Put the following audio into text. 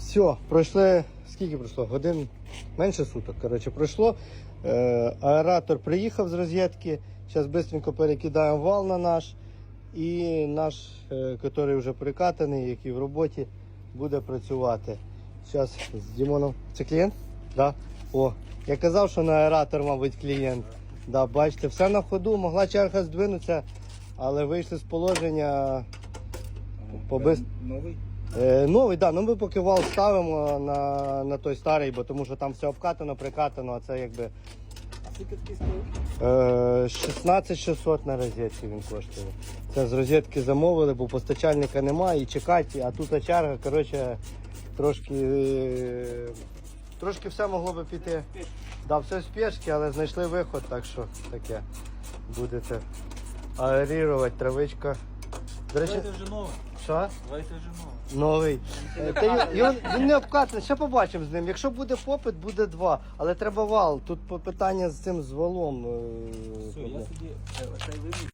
Все, пройшли. Скільки пройшло? Годин менше суток. Коротше, пройшло. Е, аератор приїхав з розетки. Зараз швидко перекидаємо вал на наш. І наш, е, який вже прикатаний, який в роботі, буде працювати. Зараз з Дімоном. Це клієнт? Да? О, я казав, що на аератор, мабуть, клієнт. Да, бачите, все на ходу, могла черга здвинутися, але вийшли з положення. Побис- Новий? Е, новий, да, ну ми поки вал ставимо на, на той старий, бо тому що там все обкатано, прикатано, а це якби А скільки такий стоїть? е, 16 600 на розетці він коштує. Це з розетки замовили, бо постачальника немає і чекати, а тут черга, коротше, трошки, трошки все могло би піти. Да, все в спешці, але знайшли виход, так що таке. Будете аерувати, травичка. До речі, Давайте вже новий. що? Давайте вже новий. Новий. Е, Та й- він, не обкатаний, ще побачимо з ним. Якщо буде попит, буде два. Але треба вал. Тут по- питання з цим з валом. е, Все, я собі е, вивіз.